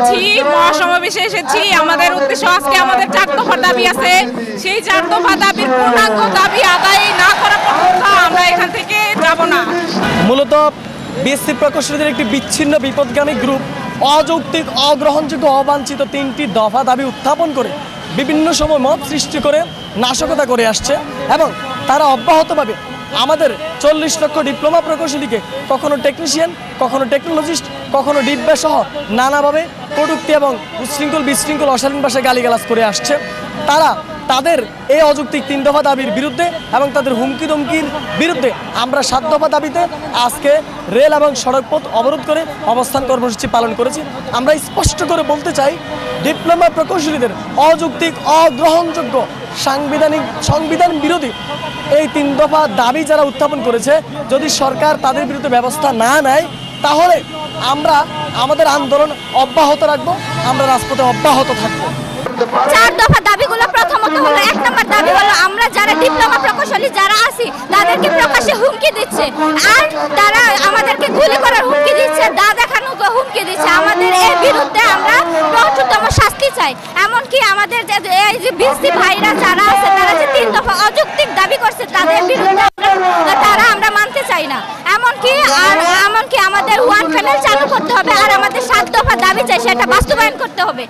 এসেছি মহাসমাবেশে এসেছি। আমাদের উদ্দেশ্য আজকে আমাদের চার দফার দাবি আছে। সেই চার দফা দাবির পূর্ণাঙ্গ দাবি আদায় না করা পর্যন্ত আমরা এখান থেকে যাব না। মূলত বিএসসি প্রকৌশলীদের একটি বিচ্ছিন্ন বিপদগামী গ্রুপ অযৌক্তিক অগ্রহণযোগ্য অবাঞ্ছিত তিনটি দফা দাবি উত্থাপন করে বিভিন্ন সময় মত সৃষ্টি করে নাশকতা করে আসছে এবং তারা অব্যাহতভাবে আমাদের চল্লিশ লক্ষ ডিপ্লোমা প্রকৌশলীকে কখনো টেকনিশিয়ান কখনো টেকনোলজিস্ট কখনো ডিব্বা সহ নানাভাবে প্রযুক্তি এবং উচ্ছৃঙ্খল বিশৃঙ্খল অশালীন ভাষায় গালিগালাজ করে আসছে। তারা তাদের এই অযৌক্তিক তিন দফা দাবির বিরুদ্ধে এবং তাদের হুমকি ধমকির বিরুদ্ধে আমরা সাত দফা দাবিতে আজকে রেল এবং সড়কপথ অবরোধ করে অবস্থান কর্মসূচি পালন করেছি। আমরা স্পষ্ট করে বলতে চাই, ডিপ্লোমা প্রকৌশলীদের অযৌক্তিক, অগ্রহণযোগ্য সাংবিধানিক, সংবিধান বিরোধী এই তিন দফা দাবি যারা উত্থাপন করেছে, যদি সরকার তাদের বিরুদ্ধে ব্যবস্থা না নেয়, তাহলে আমরা আমাদের আন্দোলন অব্যাহত রাখব, আমরা রাজপথে অব্যাহত থাকব। চার দফা দাবিগুলো হলো এক নম্বর দাবি হলো, আমরা যারা ডিপ্লোমা প্রকৌশলী যারা আছি, তাদেরকে প্রকাশ্যে হুমকি দিচ্ছে। আর তারা আমাদেরকে গুলি করার হুমকি দিচ্ছে, দা দেখানো হুমকি দিচ্ছে। আমাদের এর বিরুদ্ধে আমরা কঠোরতম শাস্তি চাই। এমনকি আমাদের যে এই যে বিসি ভাইরা যারা আছে, তারা যে তিন দফা অযৌক্তিক দাবি করছে, তাদের বিরুদ্ধে তারা আমরা মানতে চাই না। এমনকি আর, এমনকি আমাদের ওয়ান প্যানেল চালু করতে হবে, আর আমাদের সাত দফা দাবি চাই, সেটা বাস্তবায়ন করতে হবে।